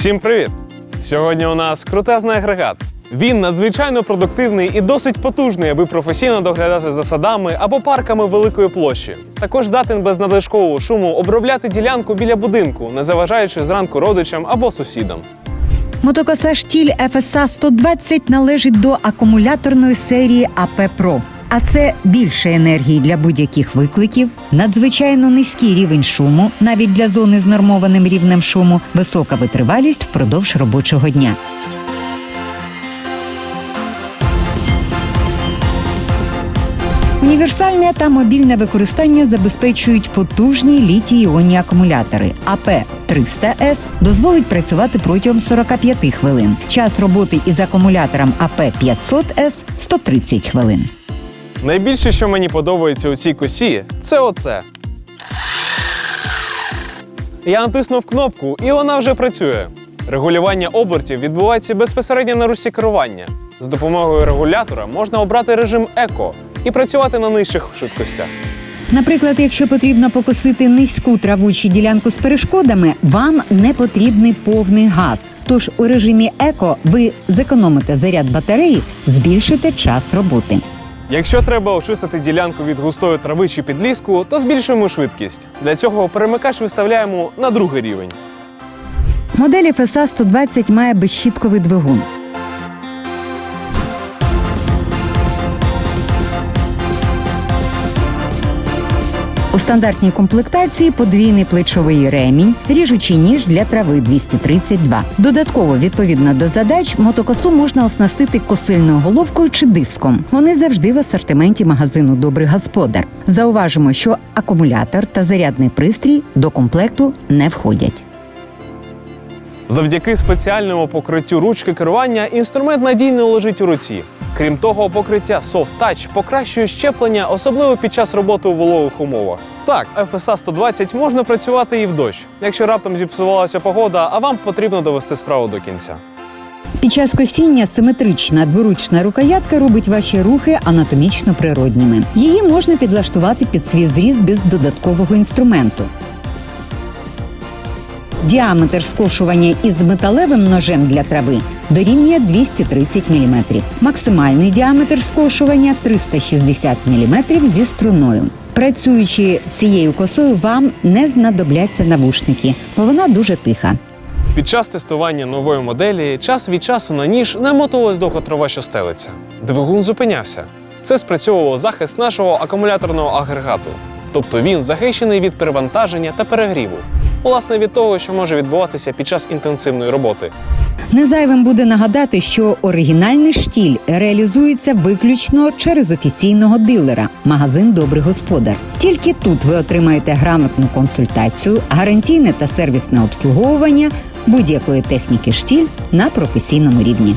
Всім привіт! Сьогодні у нас крутезний агрегат. Він надзвичайно продуктивний і досить потужний, аби професійно доглядати за садами або парками великої площі. Також здатен без надлишкового шуму обробляти ділянку біля будинку, не заважаючи зранку родичам або сусідам. Мотокоса штіль FSA 120 належить до акумуляторної серії АП Pro. А це більше енергії для будь-яких викликів, надзвичайно низький рівень шуму, навіть для зони з нормованим рівнем шуму, висока витривалість впродовж робочого дня. Універсальне та мобільне використання забезпечують потужні літій-іонні акумулятори. АП 300С дозволить працювати протягом 45 хвилин. Час роботи із акумулятором АП 500С 130 хвилин. Найбільше, що мені подобається у цій косі, це оце. Я натиснув кнопку, і вона вже працює. Регулювання обертів відбувається безпосередньо на русі керування. З допомогою регулятора можна обрати режим еко і працювати на нижчих швидкостях. Наприклад, якщо потрібно покосити низьку траву чи ділянку з перешкодами, вам не потрібний повний газ. Тож у режимі еко ви зекономите заряд батареї, збільшите час роботи. Якщо треба очистити ділянку від густої трави чи підліску, то збільшуємо швидкість. Для цього перемикач виставляємо на другий рівень. Модель FSA 120 має безщітковий двигун. У стандартній комплектації подвійний плечовий ремінь, ріжучий ніж для трави 232. Додатково, відповідно до задач, мотокосу можна оснастити косильною головкою чи диском. Вони завжди в асортименті магазину Добрий господар. Зауважимо, що акумулятор та зарядний пристрій до комплекту не входять. Завдяки спеціальному покриттю ручки керування інструмент надійно лежить у руці. Крім того, покриття Soft Touch покращує щеплення, особливо під час роботи у вологих умовах. Так, FSA 120 можна працювати і в дощ, якщо раптом зіпсувалася погода, а вам потрібно довести справу до кінця. Під час косіння симетрична дворучна рукоятка робить ваші рухи анатомічно природніми. Її можна підлаштувати під свій зріст без додаткового інструменту. Діаметр скошування із металевим ножем для трави дорівнює 230 мм. Максимальний діаметр скошування 360 мм зі струною. Працюючи цією косою, вам не знадобляться навушники, бо вона дуже тиха. Під час тестування нової моделі час від часу на ніж намотувалась довга трава, що стелиться. Двигун зупинявся. Це спрацьовував захист нашого акумуляторного агрегату. Тобто він захищений від перевантаження та перегріву. Власне, від того, що може відбуватися під час інтенсивної роботи. Незайвим буде нагадати, що оригінальний штіль реалізується виключно через офіційного дилера магазин Добрий господар. Тільки тут ви отримаєте грамотну консультацію, гарантійне та сервісне обслуговування будь-якої техніки штіль на професійному рівні.